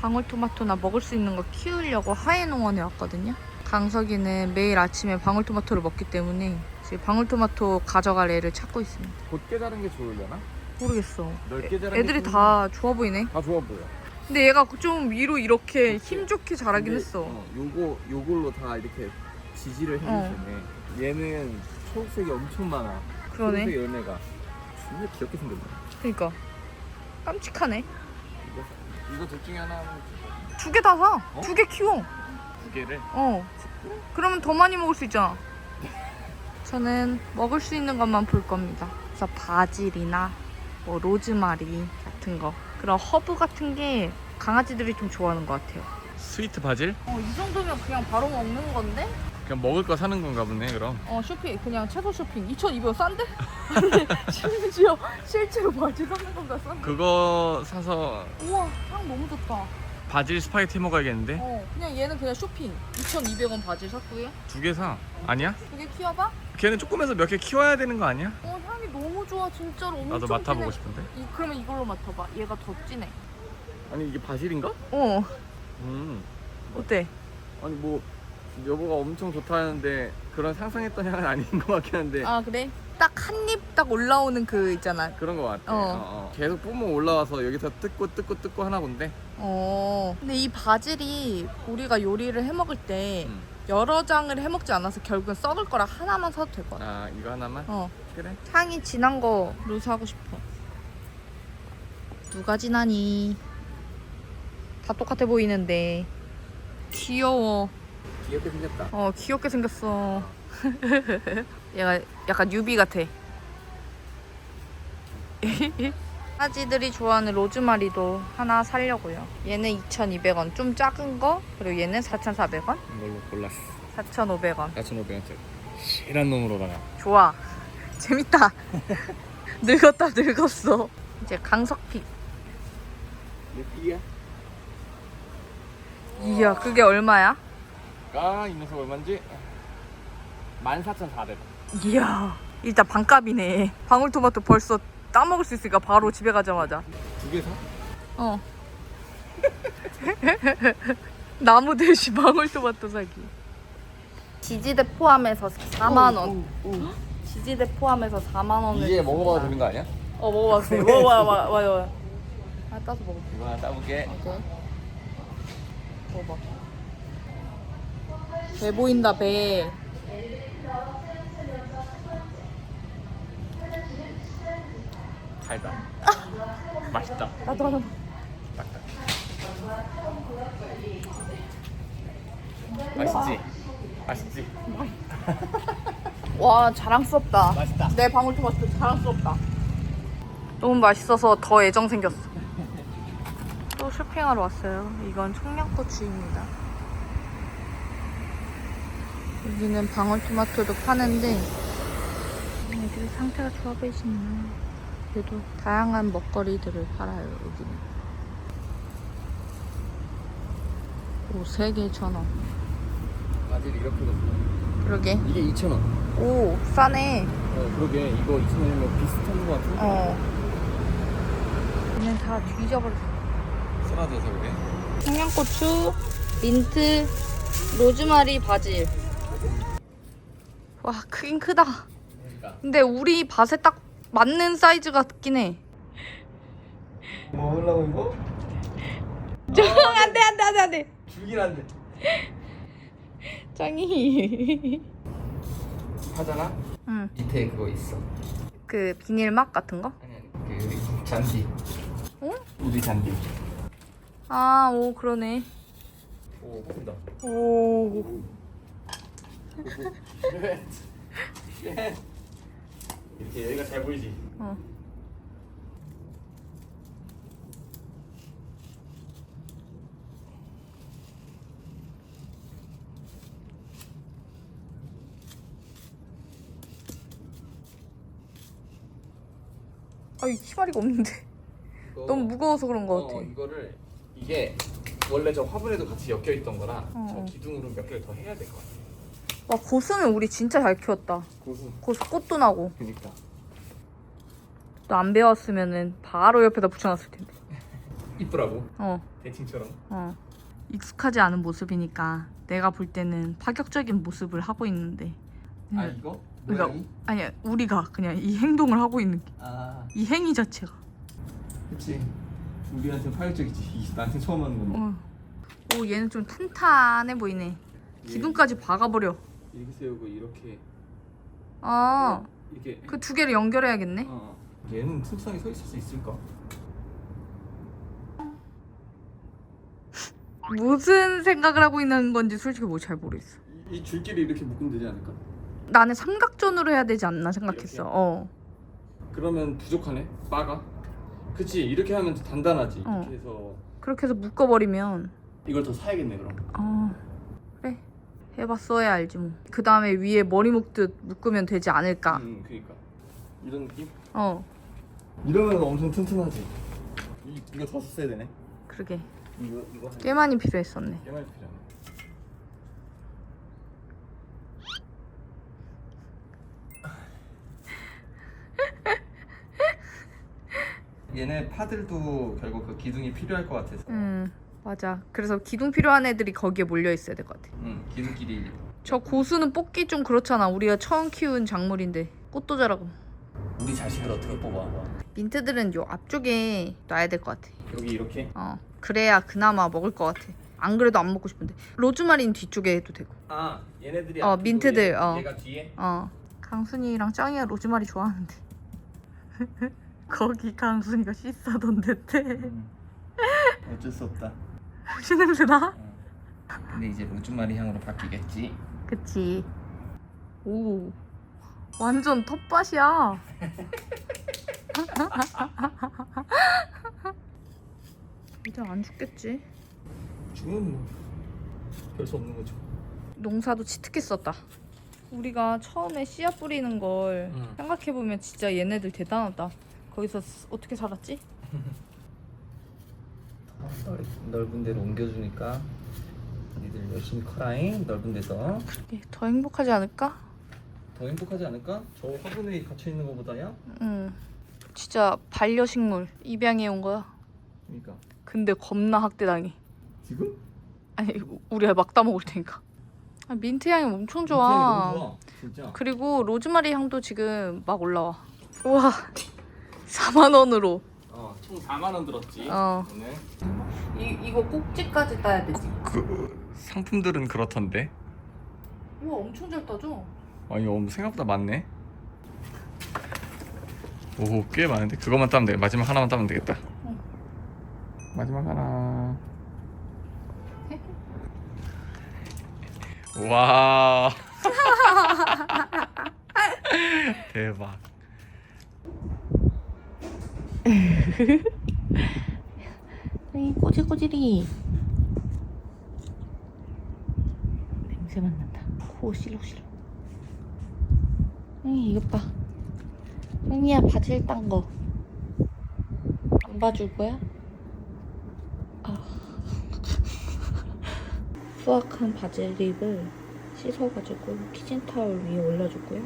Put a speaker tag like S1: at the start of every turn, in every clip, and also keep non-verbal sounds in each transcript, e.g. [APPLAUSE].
S1: 방울토마토나 먹을 수 있는 거 키우려고 하회농원에 왔거든요. 강석이는 매일 아침에 방울토마토를 먹기 때문에 지금 방울토마토 가져갈 애를 찾고 있습니다.
S2: 곧게 자른 게 좋으려나?
S1: 모르겠어.
S2: 넓게 자른
S1: 애들이
S2: 게
S1: 다 좋아 보이네.
S2: 다 좋아 보여.
S1: 근데 얘가 좀 위로 이렇게. 힘 좋게 자라긴
S2: 근데,
S1: 했어.
S2: 어, 요거 요걸로 다 이렇게 지지를
S1: 어.
S2: 해주시네. 얘는 초록색이 엄청 많아.
S1: 그러네.
S2: 초록색 열매가 진짜 귀엽게 생겼네.
S1: 그러니까 깜찍하네.
S2: 이거 둘 중에 하나 하면
S1: 두 개 다 사.
S2: 어?
S1: 두 개 키워.
S2: 두 개를.
S1: 어. 그러면 더 많이 먹을 수 있잖아. 저는 먹을 수 있는 것만 볼 겁니다. 그래서 바질이나 뭐 로즈마리 같은 거. 그런 허브 같은 게 강아지들이 좀 좋아하는 것 같아요.
S2: 스위트 바질?
S1: 어, 이 정도면 그냥 바로 먹는 건데?
S2: 그냥 먹을 거 사는 건가 보네 그럼.
S1: 어, 쇼핑. 그냥 채소 쇼핑. 2,200원 싼데? [LAUGHS] 근데 심지어 실제로 바질 사는 건가 싼데?
S2: 그거 사서
S1: 우와, 향 너무 좋다.
S2: 바질 스파게티 먹어야겠는데?
S1: 어, 그냥 얘는 그냥 쇼핑. 2,200원 바질 샀고요.
S2: 두 개 사. 아니야?
S1: 두 개 키워봐.
S2: 걔는 조금해서 몇 개 키워야 되는 거 아니야?
S1: 어, 향이 너무 좋아. 진짜로 엄청
S2: 나도 맡아보고
S1: 진해.
S2: 싶은데.
S1: 이, 그러면 이걸로 맡아봐. 얘가 더 진해.
S2: 아니 이게 바질인가?
S1: 어,
S2: 음.
S1: 어때?
S2: 아니 뭐 여보가 엄청 좋다는데 그런 상상했던 향은 아닌 것 같긴 한데
S1: 아, 그래? 딱 한 입 딱 올라오는 그 있잖아.
S2: 그런 것 같아.
S1: 어.
S2: 어, 어. 계속 뿜어 올라와서 여기서 뜯고 뜯고 뜯고 하나 본데.
S1: 어. 근데 이 바질이 우리가 요리를 해 먹을 때
S2: 음.
S1: 여러 장을 해 먹지 않아서 결국은 썩을 거라 하나만 사도 될 거야.
S2: 아 이거 하나만?
S1: 어.
S2: 그래.
S1: 향이 진한 거로 사고 싶어. 누가 진하니? 다 똑같아 보이는데. 귀여워.
S2: 귀엽게 생겼다.
S1: 어, 귀엽게 생겼어. [LAUGHS] 얘가 약간 뉴비 같아. [LAUGHS] 강아지들이 좋아하는 로즈마리도 하나 사려고요. 얘는 2,200원, 좀 작은 거, 그리고 얘는 4,400원,
S2: 이걸로 골랐어.
S1: 4,500원.
S2: 4,500원짜리. 실한 놈으로다가.
S1: 좋아. [LAUGHS] 재밌다. 늙었다, 늙었어. 이제 강석픽.
S2: 내 삐야?
S1: 이야, 그게 얼마야?
S2: 아, 이 녀석 얼마인지? 14,400원.
S1: 이야, 일단 반값이네. 방울토마토 벌써 따먹을 수 있으니까 바로 집에 가자마자.
S2: 두 개 사?
S1: 어. [LAUGHS] 나무 대신 방울토마토 사기. 지지대 포함해서 4만 원. 지지대 포함해서 4만 원을.
S2: 이제 먹어봐도 되는 거 아니야?
S1: 어 먹어봤어. 먹어봐, 봐, 봐요. 아 따서 먹어.
S2: 이거 하나 따볼게.
S1: 오케이. 먹어봐. 배 보인다 배.
S2: 달다. [LAUGHS] 맛있다.
S1: 나도 하나.
S2: 맛있지? 맛있지? [LAUGHS]
S1: 와 자랑스럽다.
S2: 맛있다.
S1: 내 방울토마토 자랑스럽다. 너무 맛있어서 더 애정 생겼어. 또 쇼핑하러 왔어요. 이건 청양고추입니다. 여기는 방울토마토도 파는데 애들이 상태가 좋아 보이시네요. 그래도 다양한 먹거리들을 팔아요. 여기는. 오, 3개 천 원.
S2: 바질 이렇게 넣고.
S1: 그러게.
S2: 이게 2,000원.
S1: 오, 싸네.
S2: 어, 그러게. 이거 2,000원이면 비슷한 거 같은데?
S1: 어. 얘는 다 뒤져버렸어.
S2: 쓰라져서 그래.
S1: 청양고추, 민트, 로즈마리, 바질. 와, 크긴 크다.
S2: 그러니까.
S1: 근데 우리 밭에 딱 맞는 사이즈 같긴 해.
S2: 먹으려고 이거?
S1: 정, 안 돼, 안 돼, 안 돼, 안 돼.
S2: 죽긴 한데.
S1: 짱이.
S2: 하잖아?
S1: 응.
S2: 밑에 그거 있어.
S1: 그 비닐막 같은 거?
S2: 아니 아니. 그 잔디.
S1: 응?
S2: 우리 잔디.
S1: 아, 오, 그러네.
S2: 오, 뽑힌다.
S1: 오.
S2: 이렇게 여기가 잘 보이지?
S1: 어. 아, 이 키마리가 없는데.
S2: 이거-
S1: 너무 무거워서 그런 거 같아.
S2: 어, 이거를 이게 원래 저 화분에도 같이 엮여 있던 거라
S1: 어.
S2: 저 기둥으로 몇 개를 더 해야 될 것 같아.
S1: 와, 고수는 우리 진짜 잘 키웠다.
S2: 고수.
S1: 고수 꽃도 나고.
S2: 그니까.
S1: 또 안 배웠으면은 바로 옆에다 붙여놨을 텐데.
S2: 이쁘라고
S1: 어,
S2: 대칭처럼
S1: 어. 익숙하지 않은 모습이니까 내가 볼 때는 파격적인 모습을 하고 있는데
S2: 아 이거?
S1: 그러니까
S2: 모양이?
S1: 아니야 우리가 그냥 이 행동을 하고 있는 게,
S2: 아
S1: 이 행위 자체가
S2: 그치 우리한테 파격적이지 이- 나한테 처음 하는 건데
S1: 어. 오 얘는 좀 탄탄해 보이네 기둥까지 박아버려
S2: 이렇게 세우고 이렇게
S1: 아,
S2: 이렇게
S1: 그 두 개를 연결해야겠네
S2: 어. 얘는 튼튼하게 서 있을 수 있을까? [LAUGHS]
S1: 무슨 생각을 하고 있는 건지 솔직히 뭐 잘 모르겠어
S2: 이, 이 줄끼리 이렇게 묶으면 되지 않을까?
S1: 나는 삼각존으로 해야 되지 않나 생각했어
S2: 이렇게?
S1: 어.
S2: 그러면 부족하네 바가 그치 이렇게 하면 더 단단하지
S1: 어.
S2: 이렇게 해서
S1: 그렇게 해서 묶어버리면
S2: 이걸 더 사야겠네 그럼
S1: 어 그래 해봤어야 알지 뭐 그 다음에 위에 머리 묶듯 묶으면 되지 않을까.
S2: 음 그니까. 이런 느낌?
S1: 어.
S2: 이러면 엄청 튼튼하지. 이, 이거 더 썼어야 되네.
S1: 그러게.
S2: 이거 이거 한
S1: 꽤 많이 필요했었네.
S2: 꽤 많이 필요하네. [LAUGHS] 얘네 파들도 결국 그 기둥이 필요할 것 같아서.
S1: 음 맞아. 그래서 기둥 필요한 애들이 거기에 몰려 있어야 될 것 같아.
S2: 응 기둥끼리
S1: 저 고수는 뽑기 좀 그렇잖아. 우리가 처음 키운 작물인데. 꽃도 자라고.
S2: 우리 자식을 어떻게 뽑아?
S1: 민트들은 요 앞쪽에 놔야 될 것 같아.
S2: 여기 이렇게?
S1: 어 그래야 그나마 먹을 것 같아. 안 그래도 안 먹고 싶은데. 로즈마린 뒤쪽에 해도 되고.
S2: 아 얘네들이
S1: 어, 민트들,
S2: 얘,
S1: 어.
S2: 얘가 뒤에?
S1: 어. 강순이랑 짱이가 로즈마리 좋아하는데. [LAUGHS] 거기 강순이가 씻어던 듯해
S2: 음. 어쩔 수 없다
S1: 혹시 냄새 나?
S2: 근데 이제 로즈마리 향으로 바뀌겠지?
S1: 그치. 오 완전 텃밭이야. [LAUGHS] 이제 안 죽겠지?
S2: 죽으면 뭐별수 없는 거죠.
S1: 농사도 치트했었다. 우리가 처음에 씨앗 뿌리는 걸
S2: 응.
S1: 생각해보면 진짜 얘네들 대단하다. 거기서 어떻게 살았지? [LAUGHS]
S2: 넓은 데로 옮겨주니까 니들 열심히 커라잉 넓은 데서.
S1: 예, 더 행복하지 않을까?
S2: 더 행복하지 않을까? 저 화분에 갇혀 있는 것보다야?
S1: 응. 진짜 반려식물 입양해 온 거야.
S2: 그러니까.
S1: 근데 겁나 학대당해.
S2: 지금?
S1: 아니 우리가 막 따먹을 테니까. 아, 민트 향이 엄청 좋아.
S2: 너무 좋아 진짜.
S1: 그리고 로즈마리 향도 지금 막 올라와. 우와. [LAUGHS] 4만 원으로
S2: 어 총 4만 원 들었지.
S1: 어.
S2: 오늘
S1: 이, 이거 꼭지까지 따야 되지.
S2: 그 상품들은 그렇던데?
S1: 우와 엄청 잘 따져
S2: 아니 어, 생각보다 많네. 오 꽤 많은데? 그것만 따면 돼. 마지막 하나만 따면 되겠다.
S1: 응.
S2: 마지막 하나. 와. [LAUGHS] 대박 [LAUGHS]
S1: 이 꼬질꼬질이. 냄새만 난다. 코 실룩실룩 이 이것 봐 흥이야 바질 딴거 안 봐줄 거야? 아. [LAUGHS] 수확한 바질잎을 씻어가지고 키친타올 위에 올려주고요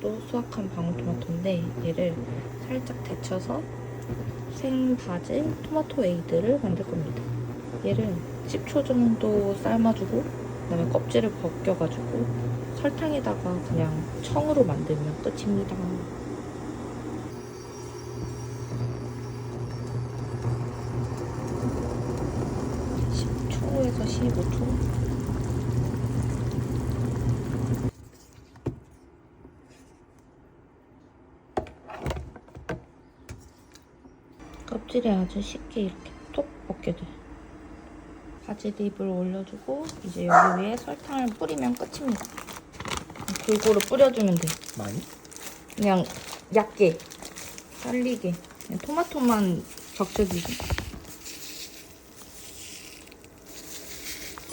S1: 또 수확한 방울토마토인데 얘를 살짝 데쳐서 생바질 토마토 에이드를 만들 겁니다. 얘를 10초 정도 삶아주고 그다음에 껍질을 벗겨가지고 설탕에다가 그냥 청으로 만들면 끝입니다. 10초에서 15초. 껍질이 아주 쉽게 이렇게 톡 벗게 돼. 바지 립을 올려주고 이제 여기 위에 설탕을 뿌리면 끝입니다. 골고루 뿌려주면 돼.
S2: 많이?
S1: 그냥 얇게, 잘리게. 그냥 토마토만 적셔주지.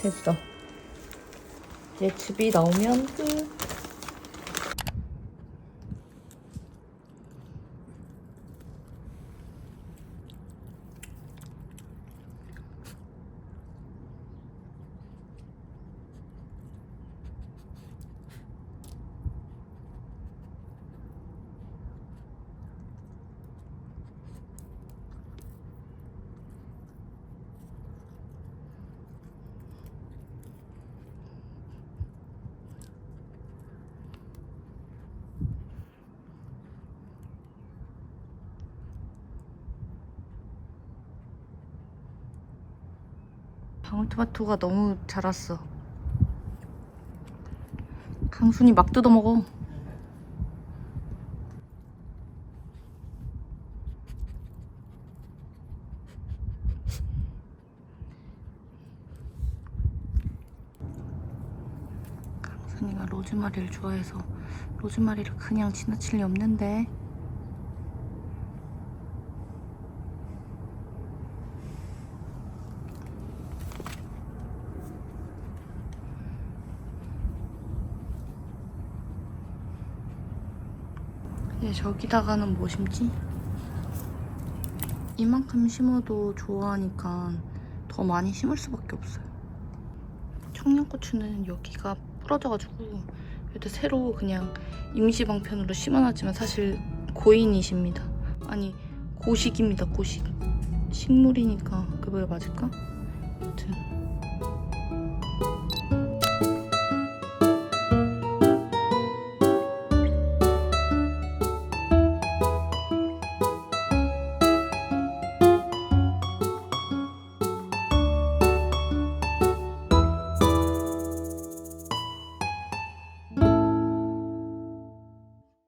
S1: 됐어. 이제 즙이 나오면 끝. 방울토마토가 너무 자랐어. 강순이 막 뜯어 먹어. 강순이가 로즈마리를 좋아해서 로즈마리를 그냥 지나칠 리 없는데. 얘 저기다가는 뭐 심지? 이만큼 심어도 좋아하니까 더 많이 심을 수밖에 없어요. 청양고추는 여기가 부러져가지고 여기다 새로 그냥 임시방편으로 심어놨지만 사실 고인이십니다. 아니 고식입니다. 고식. 식물이니까 그거에 맞을까? 아무튼